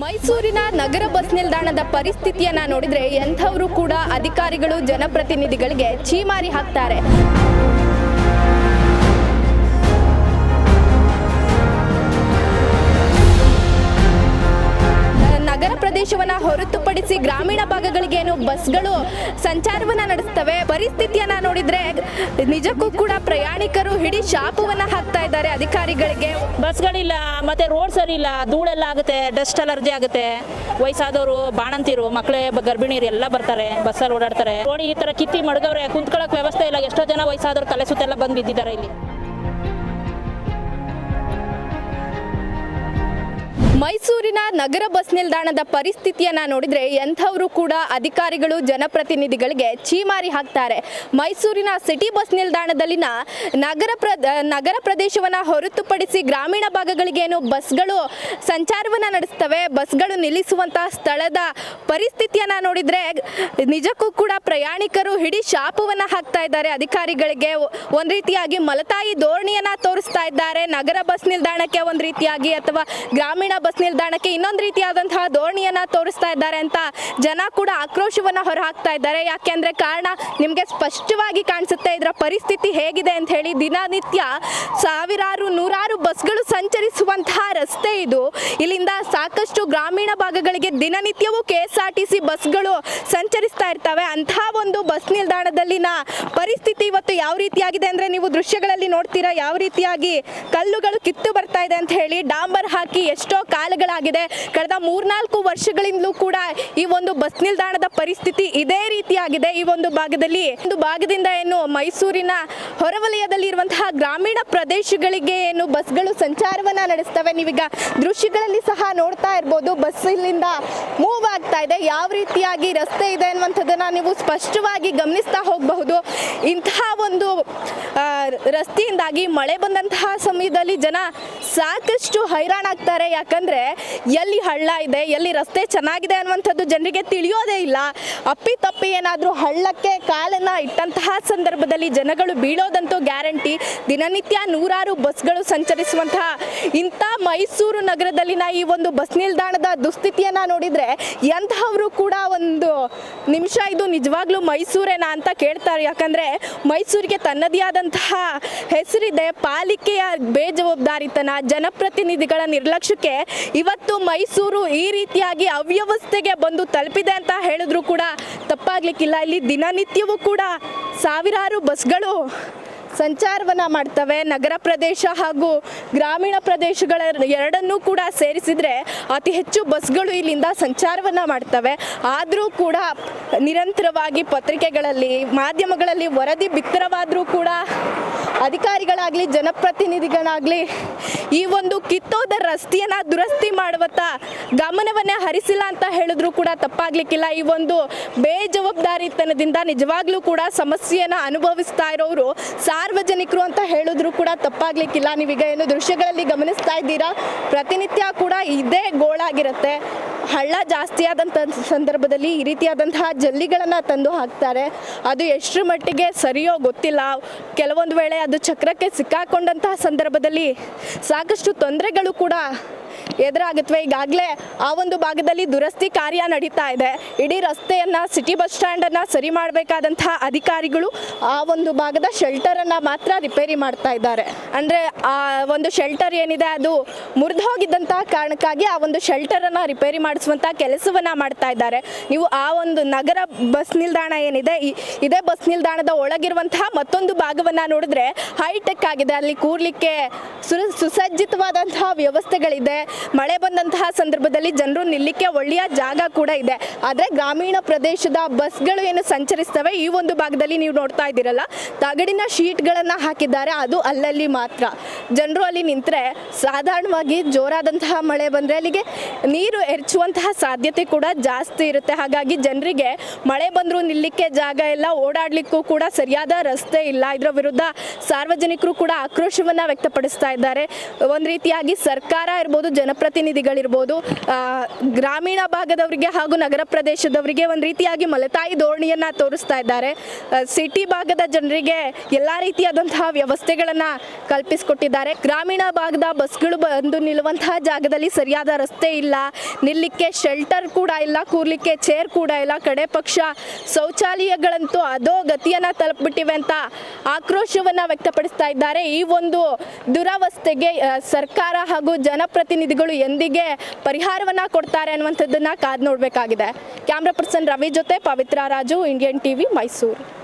ಮೈಸೂರಿನ ನಗರ ಬಸ್ ನಿಲ್ದಾಣದ ಪರಿಸ್ಥಿತಿಯನ್ನ ನೋಡಿದ್ರೆ ಎಂಥವರು ಕೂಡ ಅಧಿಕಾರಿಗಳು, ಜನಪ್ರತಿನಿಧಿಗಳಿಗೆ ಛೀಮಾರಿ ಹಾಕ್ತಾರೆ. ನಗರ ಪ್ರದೇಶವನ್ನ ಹೊರತುಪಡಿಸಿ ಗ್ರಾಮೀಣ ಭಾಗಗಳಿಗೆ ಏನು ಬಸ್ಗಳು ಸಂಚಾರವನ್ನ ನಡೆಸ್ತವೆ, ಪರಿಸ್ಥಿತಿಯನ್ನ ನೋಡಿದ್ರೆ ನಿಜಕ್ಕೂ ಕೂಡ ಪ್ರಯಾಣಿಕರು ಹಿಡಿ ಶಾಪವನ್ನ ಹಾಕ್ತಾ ಇದ್ದಾರೆ ಅಧಿಕಾರಿಗಳಿಗೆ. ಬಸ್ಗಳಿಲ್ಲ, ಮತ್ತೆ ರೋಡ್ ಸರಿ ಇಲ್ಲ, ಧೂಳೆಲ್ಲ ಆಗುತ್ತೆ, ಡಸ್ಟ್ ಅಲರ್ಜಿ ಆಗುತ್ತೆ. ವಯಸ್ಸಾದವರು, ಬಾಣಂತಿರು, ಮಕ್ಕಳೇ ಗರ್ಭಿಣಿಯರು ಎಲ್ಲ ಬರ್ತಾರೆ, ಬಸ್ಸಲ್ಲಿ ಓಡಾಡ್ತಾರೆ. ನೋಡಿ, ಈ ತರ ಕಿತ್ತಿ ಮಡಗವ್ರೆ ಕುಂತ್ಕೊಳ್ಳೋಕೆ ವ್ಯವಸ್ಥೆ ಇಲ್ಲ. ಎಷ್ಟೋ ಜನ ವಯಸ್ಸಾದವ್ರು ತಲೆ ಸುತ್ತೆಲ್ಲ ಬಂದ್ ಬಿದ್ದಿದ್ದಾರೆ ಇಲ್ಲಿ. ಮೈಸೂರಿನ ನಗರ ಬಸ್ ನಿಲ್ದಾಣದ ಪರಿಸ್ಥಿತಿಯನ್ನ ನೋಡಿದ್ರೆ ಎಂಥವರು ಕೂಡ ಅಧಿಕಾರಿಗಳು, ಜನಪ್ರತಿನಿಧಿಗಳಿಗೆ ಛೀಮಾರಿ ಹಾಕ್ತಾರೆ. ಮೈಸೂರಿನ ಸಿಟಿ ಬಸ್ ನಿಲ್ದಾಣದಲ್ಲಿನ ನಗರ ಪ್ರ ನಗರ ಪ್ರದೇಶವನ್ನ ಹೊರತುಪಡಿಸಿ ಗ್ರಾಮೀಣ ಭಾಗಗಳಿಗೆ ಏನು ಬಸ್ಗಳು ಸಂಚಾರವನ್ನ ನಡೆಸ್ತವೆ, ಬಸ್ಗಳು ನಿಲ್ಲಿಸುವಂತಹ ಸ್ಥಳದ ಪರಿಸ್ಥಿತಿಯನ್ನ ನೋಡಿದ್ರೆ ನಿಜಕ್ಕೂ ಕೂಡ ಪ್ರಯಾಣಿಕರು ಹಿಡಿ ಶಾಪವನ್ನ ಹಾಕ್ತಾ ಇದ್ದಾರೆ. ಅಧಿಕಾರಿಗಳಿಗೆ ಒಂದು ರೀತಿಯಾಗಿ ಮಲತಾಯಿ ಧೋರಣೆಯನ್ನ ತೋರಿಸ್ತಾ ಇದ್ದಾರೆ. ನಗರ ಬಸ್ ನಿಲ್ದಾಣಕ್ಕೆ ಒಂದು ರೀತಿಯಾಗಿ ಅಥವಾ ಗ್ರಾಮೀಣ ಬಸ್ ನಿಲ್ದಾಣಕ್ಕೆ ಇನ್ನೊಂದು ರೀತಿಯಾದಂತಹ ದೋಣಿಯನ್ನ ತೋರಿಸ್ತಾ ಇದ್ದಾರೆ ಅಂತ ಜನ ಕೂಡ ಆಕ್ರೋಶವನ್ನ ಹೊರಹಾಕ್ತಾ ಇದ್ದಾರೆ. ಯಾಕೆಂದ್ರೆ ಕಾರಣ ನಿಮಗೆ ಸ್ಪಷ್ಟವಾಗಿ ಕಾಣಿಸುತ್ತೆ, ಇದರ ಪರಿಸ್ಥಿತಿ ಹೇಗಿದೆ ಅಂತ ಹೇಳಿ ದಿನನಿತ್ಯ ಸಾವಿರಾರು, ನೂರಾರು ಬಸ್ಗಳು ಸಂಚರಿಸುವಂತಹ ರಸ್ತೆ ಇದು. ಇಲ್ಲಿಂದ ಸಾಕಷ್ಟು ಗ್ರಾಮೀಣ ಭಾಗಗಳಿಗೆ ದಿನನಿತ್ಯವೂ K S R T C ಬಸ್ಗಳು ಸಂಚರಿಸ್ತಾ ಇರ್ತವೆ. ಅಂತಹ ಒಂದು ಬಸ್ ನಿಲ್ದಾಣದಲ್ಲಿನ ಪರಿಸ್ಥಿತಿ ಇವತ್ತು ಯಾವ ರೀತಿಯಾಗಿದೆ ಅಂದ್ರೆ ನೀವು ದೃಶ್ಯಗಳಲ್ಲಿ ನೋಡ್ತೀರಾ, ಯಾವ ರೀತಿಯಾಗಿ ಕಲ್ಲುಗಳು ಕಿತ್ತು ಬರ್ತಾ ಇದೆ ಅಂತ ಹೇಳಿ ಡಾಂಬರ್ ಹಾಕಿ ಎಷ್ಟೋ ಕಾಲಗಳಾಗಿದೆ ಕಳೆದ ಮೂರ್ನಾಲ್ಕು ವರ್ಷಗಳಿಂದಲೂ ಕೂಡ ಈ ಒಂದು ಬಸ್ ನಿಲ್ದಾಣದ ಪರಿಸ್ಥಿತಿ ಇದೇ ರೀತಿಯಾಗಿದೆ. ಈ ಒಂದು ಭಾಗದಲ್ಲಿ ಒಂದು ಭಾಗದಿಂದ ಏನು ಮೈಸೂರಿನ ಹೊರವಲಯದಲ್ಲಿ ಇರುವಂತಹ ಗ್ರಾಮೀಣ ಪ್ರದೇಶಗಳಿಗೆ ಏನು ಬಸ್ಗಳು ಸಂಚಾರವನ್ನ ನಡೆಸ್ತವೆ. ನೀವೀಗ ದೃಶ್ಯಗಳಲ್ಲಿ ಸಹ ನೋಡ್ತಾ ಇರ್ಬೋದು. ಬಸ್ ಇಲ್ಲಿಂದ ಮೂವ್ ಆಗ್ತಾ ಇದೆ. ಯಾವ ರೀತಿಯಾಗಿ ರಸ್ತೆ ಇದೆ ಅನ್ನುವಂಥದ್ದನ್ನ ನೀವು ಸ್ಪಷ್ಟವಾಗಿ ಗಮನಿಸ್ತಾ ಹೋಗಬಹುದು. ಇಂತಹ ಒಂದು ರಸ್ತೆಯಿಂದಾಗಿ ಮಳೆ ಬಂದಂತಹ ಸಮಯದಲ್ಲಿ ಜನ ಸಾಕಷ್ಟು ಹೈರಾಣಾಗ್ತಾರೆ. ಯಾಕಂದ್ರೆ ಎಲ್ಲಿ ಹಳ್ಳ ಇದೆ, ಎಲ್ಲಿ ರಸ್ತೆ ಚೆನ್ನಾಗಿದೆ ಅನ್ನುವಂಥದ್ದು ಜನರಿಗೆ ತಿಳಿಯೋದೇ ಇಲ್ಲ. ಅಪ್ಪಿ ತಪ್ಪಿ ಏನಾದರೂ ಹಳ್ಳಕ್ಕೆ ಕಾಲನ್ನ ಇಟ್ಟಂತಹ ಸಂದರ್ಭದಲ್ಲಿ ಜನಗಳು ಬೀಳೋದಂತೂ ಗ್ಯಾರಂಟಿ. ದಿನನಿತ್ಯ ನೂರಾರು ಬಸ್ಗಳು ಸಂಚರಿಸುವಂತಹ ಇಂಥ ಮೈಸೂರು ನಗರದಲ್ಲಿನ ಈ ಒಂದು ಬಸ್ ನಿಲ್ದಾಣದ ದುಸ್ಥಿತಿಯನ್ನ ನೋಡಿದ್ರೆ ಎಂತಹವರು ಕೂಡ ಒಂದು ನಿಮಿಷ ಇದು ನಿಜವಾಗ್ಲೂ ಮೈಸೂರೇನಾ ಅಂತ ಕೇಳ್ತಾರೆ. ಯಾಕಂದ್ರೆ ಮೈಸೂರಿಗೆ ತನ್ನದೇ ಆದಂತಹ ಹೆಸರಿದೆ, ಪಾಲಿಕೆಯ ಬೇಜವಾಬ್ದಾರಿತನ, ಜನಪ್ರತಿನಿಧಿಗಳ ನಿರ್ಲಕ್ಷ್ಯಕ್ಕೆ ಇವತ್ತು ಮೈಸೂರು ಈ ರೀತಿಯಾಗಿ ಅವ್ಯವಸ್ಥೆಗೆ ಬಂದು ತಲುಪಿದೆ ಅಂತ ಹೇಳಿದ್ರು ಕೂಡ ತಪ್ಪಾಗ್ಲಿಕ್ಕಿಲ್ಲ. ಇಲ್ಲಿ ದಿನನಿತ್ಯವೂ ಕೂಡ ಸಾವಿರಾರು ಬಸ್ಗಳು ಸಂಚಾರವನ್ನ ಮಾಡ್ತವೆ. ನಗರ ಪ್ರದೇಶ ಹಾಗೂ ಗ್ರಾಮೀಣ ಪ್ರದೇಶಗಳ ಎರಡನ್ನೂ ಕೂಡ ಸೇರಿಸಿದ್ರೆ ಅತಿ ಹೆಚ್ಚು ಬಸ್ಗಳು ಇಲ್ಲಿಂದ ಸಂಚಾರವನ್ನ ಮಾಡ್ತವೆ. ಆದರೂ ಕೂಡ ನಿರಂತರವಾಗಿ ಪತ್ರಿಕೆಗಳಲ್ಲಿ, ಮಾಧ್ಯಮಗಳಲ್ಲಿ ವರದಿ ಬಿತ್ತರವಾದರೂ ಕೂಡ ಅಧಿಕಾರಿಗಳಾಗಲಿ, ಜನಪ್ರತಿನಿಧಿಗಳಾಗಲಿ ಈ ಒಂದು ಕಿತ್ತೋದ ರಸ್ತೆಯನ್ನ ದುರಸ್ತಿ ಮಾಡುವತ್ತ ಗಮನವನ್ನೇ ಹರಿಸಿಲ್ಲ ಅಂತ ಹೇಳಿದ್ರು ಕೂಡ ತಪ್ಪಾಗ್ಲಿಕ್ಕಿಲ್ಲ. ಈ ಒಂದು ಬೇಜವಾಬ್ದಾರಿತನದಿಂದ ನಿಜವಾಗ್ಲೂ ಕೂಡ ಸಮಸ್ಯೆಯನ್ನ ಅನುಭವಿಸ್ತಾ ಇರೋರು ಸಾರ್ವಜನಿಕರು ಅಂತ ಹೇಳಿದ್ರು ಕೂಡ ತಪ್ಪಾಗ್ಲಿಕ್ಕಿಲ್ಲ. ನೀವೀಗ ಏನು ದೃಶ್ಯಗಳಲ್ಲಿ ಗಮನಿಸ್ತಾ ಇದ್ದೀರಾ? ಪ್ರತಿನಿತ್ಯ ಕೂಡ ಇದೇ ಗೋಳಾಗಿರುತ್ತೆ. ಹಳ್ಳ ಜಾಸ್ತಿ ಆದಂಥ ಸಂದರ್ಭದಲ್ಲಿ ಈ ರೀತಿಯಾದಂತಹ ಜಲ್ಲಿಗಳನ್ನು ತಂದು ಹಾಕ್ತಾರೆ. ಅದು ಎಷ್ಟರ ಮಟ್ಟಿಗೆ ಸರಿಯೋ ಗೊತ್ತಿಲ್ಲ. ಕೆಲವೊಂದು ವೇಳೆ ಅದು ಚಕ್ರಕ್ಕೆ ಸಿಕ್ಕಾಕೊಂಡಂತಹ ಸಂದರ್ಭದಲ್ಲಿ ಸಾಕಷ್ಟು ತೊಂದರೆಗಳು ಕೂಡ ಎದುರಾಗುತ್ತವೆ. ಈಗಾಗಲೇ ಆ ಒಂದು ಭಾಗದಲ್ಲಿ ದುರಸ್ತಿ ಕಾರ್ಯ ನಡೀತಾ ಇದೆ. ಇಡೀ ರಸ್ತೆಯನ್ನ, ಸಿಟಿ ಬಸ್ ಸ್ಟ್ಯಾಂಡನ್ನು ಸರಿ ಮಾಡಬೇಕಾದಂತಹ ಅಧಿಕಾರಿಗಳು ಆ ಒಂದು ಭಾಗದ ಶೆಲ್ಟರನ್ನು ಮಾತ್ರ ರಿಪೇರಿ ಮಾಡ್ತಾ ಇದ್ದಾರೆ. ಅಂದರೆ ಆ ಒಂದು ಶೆಲ್ಟರ್ ಏನಿದೆ, ಅದು ಮುರಿದು ಹೋಗಿದ್ದಂತಹ ಕಾರಣಕ್ಕಾಗಿ ಆ ಒಂದು ಶೆಲ್ಟರನ್ನು ರಿಪೇರಿ ಮಾಡಿಸುವಂಥ ಕೆಲಸವನ್ನು ಮಾಡ್ತಾ ಇದ್ದಾರೆ. ನೀವು ಆ ಒಂದು ನಗರ ಬಸ್ ನಿಲ್ದಾಣ ಏನಿದೆ ಇದೇ ಬಸ್ ನಿಲ್ದಾಣದ ಒಳಗಿರುವಂತಹ ಮತ್ತೊಂದು ಭಾಗವನ್ನು ನೋಡಿದ್ರೆ ಹೈಟೆಕ್ ಆಗಿದೆ. ಅಲ್ಲಿ ಕೂರ್ಲಿಕ್ಕೆ ಸುರ ಸುಸಜ್ಜಿತವಾದಂತಹ ವ್ಯವಸ್ಥೆಗಳಿದೆ. ಮಳೆ ಬಂದಂತಹ ಸಂದರ್ಭದಲ್ಲಿ ಜನರು ನಿಲ್ಲಿಕ್ಕೆ ಒಳ್ಳೆಯ ಜಾಗ ಕೂಡ ಇದೆ. ಆದರೆ ಗ್ರಾಮೀಣ ಪ್ರದೇಶದ ಬಸ್ಗಳು ಏನು ಸಂಚರಿಸ್ತವೆ, ಈ ಒಂದು ಭಾಗದಲ್ಲಿ ನೀವು ನೋಡ್ತಾ ಇದ್ದೀರಲ್ಲ. ತಗಡಿನ ಶೀಟ್ಗಳನ್ನು ಹಾಕಿದ್ದಾರೆ. ಅದು ಅಲ್ಲಲ್ಲಿ ಮಾತ್ರ. ಜನರು ಅಲ್ಲಿ ನಿಂತರೆ ಸಾಧಾರಣವಾಗಿ ಜೋರಾದಂತಹ ಮಳೆ ಬಂದರೆ ಅಲ್ಲಿಗೆ ನೀರು ಎರಚುವಂತಹ ಸಾಧ್ಯತೆ ಕೂಡ ಜಾಸ್ತಿ ಇರುತ್ತೆ. ಹಾಗಾಗಿ ಜನರಿಗೆ ಮಳೆ ಬಂದರೂ ನಿಲ್ಲಿಕ್ಕೆ ಜಾಗ ಇಲ್ಲ, ಓಡಾಡಲಿಕ್ಕೂ ಕೂಡ ಸರಿಯಾದ ರಸ್ತೆ ಇಲ್ಲ. ಇದರ ವಿರುದ್ಧ ಸಾರ್ವಜನಿಕರು ಕೂಡ ಆಕ್ರೋಶವನ್ನು ವ್ಯಕ್ತಪಡಿಸ್ತಾ ಇದ್ದಾರೆ. ಒಂದು ರೀತಿಯಾಗಿ ಸರ್ಕಾರ ಇರ್ಬೋದು ಜನ ಜನಪ್ರತಿನಿಧಿಗಳಿರ್ಬೋದು ಗ್ರಾಮೀಣ ಭಾಗದವರಿಗೆ ಹಾಗೂ ನಗರ ಪ್ರದೇಶದವರಿಗೆ ಒಂದು ರೀತಿಯಾಗಿ ಮಲತಾಯಿ ಧೋರಣೆಯನ್ನು ತೋರಿಸ್ತಾ ಇದ್ದಾರೆ. ಸಿಟಿ ಭಾಗದ ಜನರಿಗೆ ಎಲ್ಲ ರೀತಿಯಾದಂತಹ ವ್ಯವಸ್ಥೆಗಳನ್ನು ಕಲ್ಪಿಸಿಕೊಟ್ಟಿದ್ದಾರೆ. ಗ್ರಾಮೀಣ ಭಾಗದ ಬಸ್ಗಳು ಬಂದು ನಿಲ್ಲುವಂತಹ ಜಾಗದಲ್ಲಿ ಸರಿಯಾದ ರಸ್ತೆ ಇಲ್ಲ. ನಿಲ್ಲಿಕ್ಕೆ ಶೆಲ್ಟರ್ ಕೂಡ ಇಲ್ಲ, ಕೂರ್ಲಿಕ್ಕೆ ಚೇರ್ ಕೂಡ ಇಲ್ಲ. ಕಡೆ ಪಕ್ಷ ಶೌಚಾಲಯಗಳಂತೂ ಅದೋ ಗತಿಯನ್ನು ತಲುಪಿಬಿಟ್ಟಿವೆ ಅಂತ ಆಕ್ರೋಶವನ್ನು ವ್ಯಕ್ತಪಡಿಸ್ತಾ ಇದ್ದಾರೆ. ಈ ಒಂದು ದುರವಸ್ಥೆಗೆ ಸರ್ಕಾರ ಹಾಗೂ ಜನಪ್ರತಿನಿಧಿಗಳು ಎಂದಿಗೆ ಪರಿಹಾರವನ್ನು ಕೊಡ್ತಾರೆ ಅನ್ನುವಂಥದ್ದನ್ನು ಕಾದು ನೋಡಬೇಕಾಗಿದೆ. ಕ್ಯಾಮ್ರಾ ಪರ್ಸನ್ ರವಿ ಜೊತೆ ಪವಿತ್ರ ರಾಜು ಇಂಡಿಯನ್ ಟಿವಿ ಮೈಸೂರು